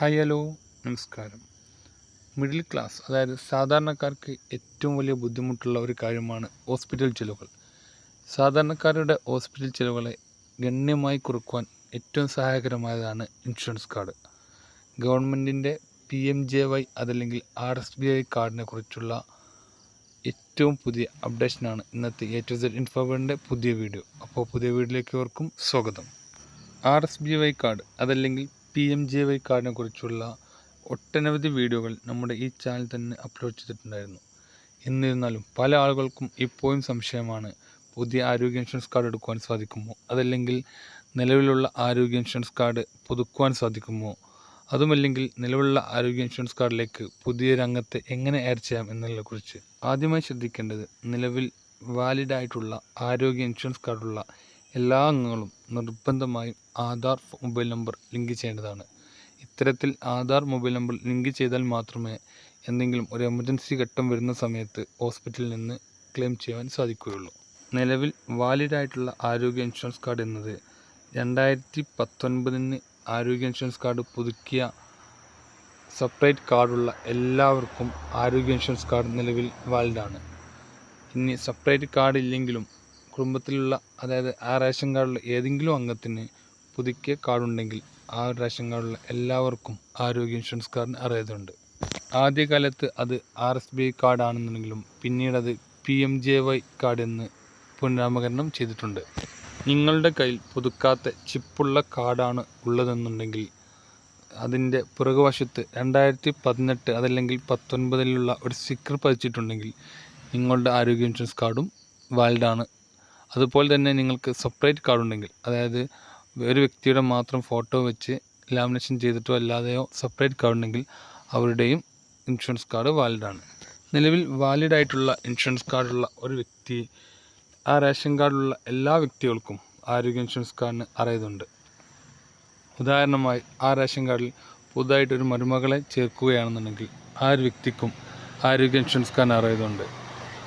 Hi hello. നമസ്കാരം. Middle class അതായത് സാധാരണക്കാർക്ക് ഏറ്റവും വലിയ ബുദ്ധിമുട്ടുള്ള ഒരു കാര്യമാണ് ഹോസ്പിറ്റൽ ചിലവുകൾ. സാധാരണക്കാരുടെ ഹോസ്പിറ്റൽ ചിലവുകളെ ഗണ്യമായി കുറക്കുവാൻ ഏറ്റവും സഹായകരമായതാണ് ഇൻഷുറൻസ് കാർഡ്. ഗവൺമെന്റിന്റെ പി എം ജെ വൈ അതല്ലെങ്കിൽ ആർ എസ് ബി ഐ കാർഡിനെ കുറിച്ചുള്ള ഏറ്റവും പുതിയ അപ്ഡേഷനാണ് ഇന്നത്തെ എ ടു സെഡ് ഇൻഫോവേഡിന്റെ പുതിയ വീഡിയോ. അപ്പോൾ പുതിയ വീഡിയോയിലേക്ക് അവർക്കും സ്വാഗതം. R S B Y card അതല്ലെങ്കിൽ പി എം ജെ വൈ കാർഡിനെ കുറിച്ചുള്ള ഒട്ടനവധി വീഡിയോകൾ നമ്മുടെ ഈ ചാനൽ തന്നെ അപ്ലോഡ് ചെയ്തിട്ടുണ്ടായിരുന്നു. എന്നിരുന്നാലും പല ആളുകൾക്കും ഇപ്പോഴും സംശയമാണ് പുതിയ ആരോഗ്യ ഇൻഷുറൻസ് കാർഡ് എടുക്കുവാൻ സാധിക്കുമോ? അതല്ലെങ്കിൽ നിലവിലുള്ള ആരോഗ്യ ഇൻഷുറൻസ് കാർഡ് പുതുക്കുവാൻ സാധിക്കുമോ? അതുമല്ലെങ്കിൽ നിലവിലുള്ള ആരോഗ്യ ഇൻഷുറൻസ് കാർഡിലേക്ക് പുതിയ രംഗത്തെ എങ്ങനെ ആഡ് ചെയ്യാം എന്നതിനെക്കുറിച്ച് ആദ്യമായി ശ്രദ്ധിക്കേണ്ടത് നിലവിൽ വാലിഡായിട്ടുള്ള ആരോഗ്യ ഇൻഷുറൻസ് കാർഡുള്ള എല്ലാ അംഗങ്ങളും നിർബന്ധമായും ആധാർ മൊബൈൽ നമ്പർ ലിങ്ക് ചെയ്യേണ്ടതാണ്. ഇത്തരത്തിൽ ആധാർ മൊബൈൽ നമ്പർ ലിങ്ക് ചെയ്താൽ മാത്രമേ എന്തെങ്കിലും ഒരു എമർജൻസി ഘട്ടം വരുന്ന സമയത്ത് ഹോസ്പിറ്റലിൽ നിന്ന് ക്ലെയിം ചെയ്യാൻ സാധിക്കുകയുള്ളൂ. നിലവിൽ വാലിഡ് ആയിട്ടുള്ള ആരോഗ്യ ഇൻഷുറൻസ് കാർഡ് എന്നത് രണ്ടായിരത്തി പത്തൊൻപതിന് ആരോഗ്യ ഇൻഷുറൻസ് കാർഡ് പുതുക്കിയ സെപ്പറേറ്റ് കാർഡുള്ള എല്ലാവർക്കും ആരോഗ്യ ഇൻഷുറൻസ് കാർഡ് നിലവിൽ വാലിഡാണ്. ഇനി സെപ്പറേറ്റ് കാർഡ് ഇല്ലെങ്കിലും കുടുംബത്തിലുള്ള അതായത് ആ റേഷൻ കാർഡിലുള്ള ഏതെങ്കിലും അംഗത്തിന് പുതുക്കിയ കാർഡുണ്ടെങ്കിൽ ആ റേഷൻ എല്ലാവർക്കും ആരോഗ്യ ഇൻഷുറൻസ് കാർഡിന് അറിയതുണ്ട്. ആദ്യകാലത്ത് അത് ആർ എസ് ബി കാർഡാണെന്നുണ്ടെങ്കിലും പിന്നീട് അത് P M J Y card എന്ന് പുനരാമകരണം ചെയ്തിട്ടുണ്ട്. നിങ്ങളുടെ കയ്യിൽ പുതുക്കാത്ത ചിപ്പുള്ള കാർഡാണ് ഉള്ളതെന്നുണ്ടെങ്കിൽ അതിന്റെ പുറകുവശത്ത് രണ്ടായിരത്തി പതിനെട്ട് അതല്ലെങ്കിൽ പത്തൊൻപതിലുള്ള ഒരു സ്റ്റിക്കർ പതിച്ചിട്ടുണ്ടെങ്കിൽ നിങ്ങളുടെ ആരോഗ്യ ഇൻഷുറൻസ് കാർഡും വാലിഡാണ്. അതുപോലെ തന്നെ നിങ്ങൾക്ക് സെപ്പറേറ്റ് കാർഡ് ഉണ്ടെങ്കിൽ അതായത് ഒരു വ്യക്തിയുടെ മാത്രം ഫോട്ടോ വെച്ച് ലാമിനേഷൻ ചെയ്തിട്ടോ അല്ലാതെയോ സെപ്പറേറ്റ് കാർഡ് ഉണ്ടെങ്കിൽ അവരുടെയും ഇൻഷുറൻസ് കാർഡ് വാലിഡാണ് നിലവിൽ വാലിഡായിട്ടുള്ള ഇൻഷുറൻസ് കാർഡുള്ള ഒരു വ്യക്തി ആ റേഷൻ കാർഡുള്ള എല്ലാ വ്യക്തികൾക്കും ആരോഗ്യ ഇൻഷുറൻസ് കാർഡിന് അറിയതുണ്ട് ഉദാഹരണമായി ആ റേഷൻ കാർഡിൽ പുതുതായിട്ടൊരു മരുമകളെ ചേർക്കുകയാണെന്നുണ്ടെങ്കിൽ ആ ഒരു വ്യക്തിക്കും ആരോഗ്യ ഇൻഷുറൻസ് കാർഡിന് അറിയതുണ്ട്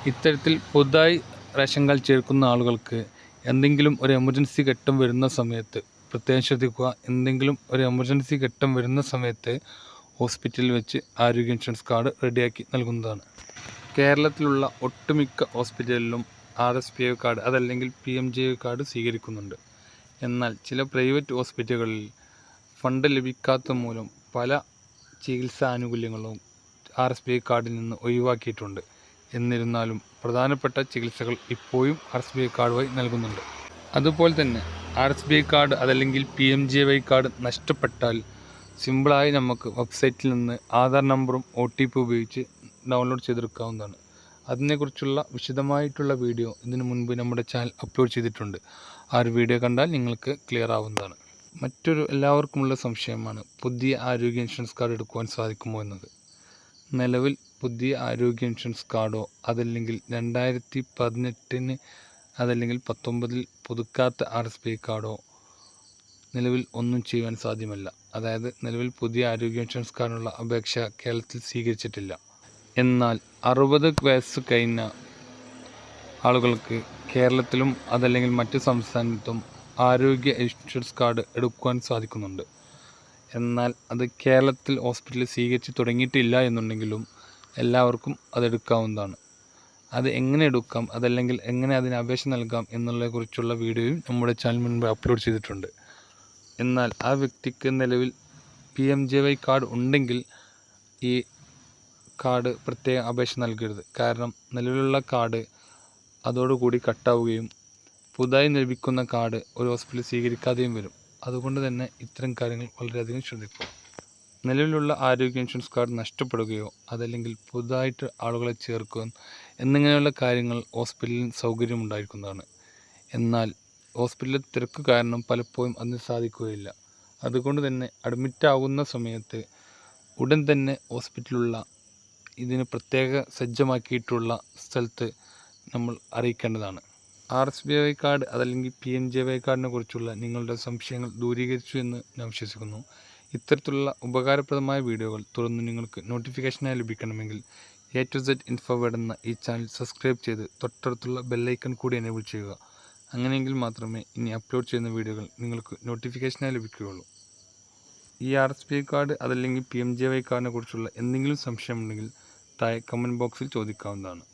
ഇത്തരത്തിൽ പുതുതായി റേഷൻ കാർഡ് ചേർക്കുന്ന ആളുകൾക്ക് എന്തെങ്കിലും ഒരു എമർജൻസി ഘട്ടം വരുന്ന സമയത്ത് പ്രത്യേകം ശ്രദ്ധിക്കുക. എന്തെങ്കിലും ഒരു എമർജൻസി ഘട്ടം വരുന്ന സമയത്ത് ഹോസ്പിറ്റലിൽ വെച്ച് ആരോഗ്യ ഇൻഷുറൻസ് കാർഡ് റെഡിയാക്കി നൽകുന്നതാണ്. കേരളത്തിലുള്ള ഒട്ടുമിക്ക ഹോസ്പിറ്റലിലും R S P I card അതല്ലെങ്കിൽ പി എം ജെ കാർഡ് സ്വീകരിക്കുന്നുണ്ട്. എന്നാൽ ചില പ്രൈവറ്റ് ഹോസ്പിറ്റലുകളിൽ ഫണ്ട് ലഭിക്കാത്ത മൂലം പല ചികിത്സാ ആനുകൂല്യങ്ങളും ആർ എസ് ബി ഐ കാർഡിൽ നിന്ന് ഒഴിവാക്കിയിട്ടുണ്ട്. എന്നിരുന്നാലും പ്രധാനപ്പെട്ട ചികിത്സകൾ ഇപ്പോഴും R S B I card വഴി നൽകുന്നുണ്ട്. അതുപോലെ തന്നെ R S B I card അതല്ലെങ്കിൽ P M J Y card നഷ്ടപ്പെട്ടാൽ സിമ്പിളായി നമുക്ക് വെബ്സൈറ്റിൽ നിന്ന് ആധാർ നമ്പറും ഒ ടി പി ഉപയോഗിച്ച് ഡൗൺലോഡ് ചെയ്തെടുക്കാവുന്നതാണ്. അതിനെക്കുറിച്ചുള്ള വിശദമായിട്ടുള്ള വീഡിയോ ഇതിനു മുൻപ് നമ്മുടെ ചാനൽ അപ്ലോഡ് ചെയ്തിട്ടുണ്ട്. ആ ഒരു വീഡിയോ കണ്ടാൽ നിങ്ങൾക്ക് ക്ലിയർ ആവുന്നതാണ്. മറ്റൊരു എല്ലാവർക്കുമുള്ള സംശയമാണ് പുതിയ ആരോഗ്യ ഇൻഷുറൻസ് കാർഡ് എടുക്കുവാൻ സാധിക്കുമോ എന്നത്? നിലവിൽ പുതിയ ആരോഗ്യ ഇൻഷുറൻസ് കാർഡോ അതല്ലെങ്കിൽ രണ്ടായിരത്തി പതിനെട്ടിന് അതല്ലെങ്കിൽ പത്തൊമ്പതിൽ പുതുക്കാത്ത ആർ എസ് ബി കാർഡോ നിലവിൽ ഒന്നും ചെയ്യുവാൻ സാധ്യമല്ല. അതായത് നിലവിൽ പുതിയ ആരോഗ്യ ഇൻഷുറൻസ് കാർഡിനുള്ള അപേക്ഷ കേരളത്തിൽ സ്വീകരിച്ചിട്ടില്ല. എന്നാൽ അറുപത് വയസ്സ് കഴിഞ്ഞ ആളുകൾക്ക് കേരളത്തിലും അതല്ലെങ്കിൽ മറ്റ് സംസ്ഥാനത്തും ആരോഗ്യ ഇൻഷുറൻസ് കാർഡ് എടുക്കുവാൻ സാധിക്കുന്നുണ്ട്. എന്നാൽ അത് കേരളത്തിൽ ഹോസ്പിറ്റലിൽ സ്വീകരിച്ച് തുടങ്ങിയിട്ടില്ല എന്നുണ്ടെങ്കിലും എല്ലാവർക്കും അതെടുക്കാവുന്നതാണ്. അത് എങ്ങനെ എടുക്കാം അതല്ലെങ്കിൽ എങ്ങനെ അതിന് അപേക്ഷ നൽകാം എന്നുള്ളതിനെക്കുറിച്ചുള്ള വീഡിയോയും നമ്മുടെ ചാനൽ മുൻപ് അപ്ലോഡ് ചെയ്തിട്ടുണ്ട്. എന്നാൽ ആ വ്യക്തിക്ക് നിലവിൽ P M J Y card ഉണ്ടെങ്കിൽ ഈ കാർഡ് പ്രത്യേക അപേക്ഷ നൽകരുത്. കാരണം നിലവിലുള്ള കാർഡ് അതോടുകൂടി കട്ടാവുകയും പുതുതായി ലഭിക്കുന്ന കാർഡ് ഒരു ഹോസ്പിറ്റലിൽ സ്വീകരിക്കാതെയും വരും. അതുകൊണ്ട് തന്നെ ഇത്തരം കാര്യങ്ങൾ വളരെയധികം ശ്രദ്ധിക്കുക. നിലവിലുള്ള ആരോഗ്യ ഇൻഷുറൻസ് കാർഡ് നഷ്ടപ്പെടുകയോ അതല്ലെങ്കിൽ പുതുതായിട്ട് ആളുകളെ ചേർക്കുക എന്നിങ്ങനെയുള്ള കാര്യങ്ങൾ ഹോസ്പിറ്റലിൽ സൗകര്യമുണ്ടായിരിക്കുന്നതാണ് എന്നാൽ ഹോസ്പിറ്റലിലെ തിരക്ക് കാരണം പലപ്പോഴും അതിന് സാധിക്കുകയില്ല. അതുകൊണ്ട് തന്നെ അഡ്മിറ്റ് ആകുന്ന സമയത്ത് ഉടൻ തന്നെ ഹോസ്പിറ്റലിലുള്ള ഇതിന് പ്രത്യേക സജ്ജമാക്കിയിട്ടുള്ള സ്ഥലത്ത് നമ്മൾ അറിയിക്കേണ്ടതാണ്. R S B I card അതല്ലെങ്കിൽ പി എം ജെ വൈ കാർഡിനെ കുറിച്ചുള്ള നിങ്ങളുടെ സംശയങ്ങൾ ദൂരീകരിച്ചു എന്ന് ഞാൻ വിശ്വസിക്കുന്നു. ഇത്തരത്തിലുള്ള ഉപകാരപ്രദമായ വീഡിയോകൾ തുടർന്ന് നിങ്ങൾക്ക് നോട്ടിഫിക്കേഷനായി ലഭിക്കണമെങ്കിൽ എ ടു സെഡ് ഇൻഫോവേഡ് എന്ന ഈ ചാനൽ സബ്സ്ക്രൈബ് ചെയ്ത് തൊട്ടടുത്തുള്ള ബെല്ലൈക്കൺ കൂടി എനേബിൾ ചെയ്യുക. അങ്ങനെയെങ്കിൽ മാത്രമേ ഇനി അപ്ലോഡ് ചെയ്യുന്ന വീഡിയോകൾ നിങ്ങൾക്ക് നോട്ടിഫിക്കേഷനായി ലഭിക്കുകയുള്ളൂ. ഈ ആർ എസ് പി കാർഡ് അതല്ലെങ്കിൽ പി എം ജെ വൈ കാർഡിനെ കുറിച്ചുള്ള എന്തെങ്കിലും സംശയമുണ്ടെങ്കിൽ താഴെ കമന്റ് ബോക്സിൽ ചോദിക്കാവുന്നതാണ്.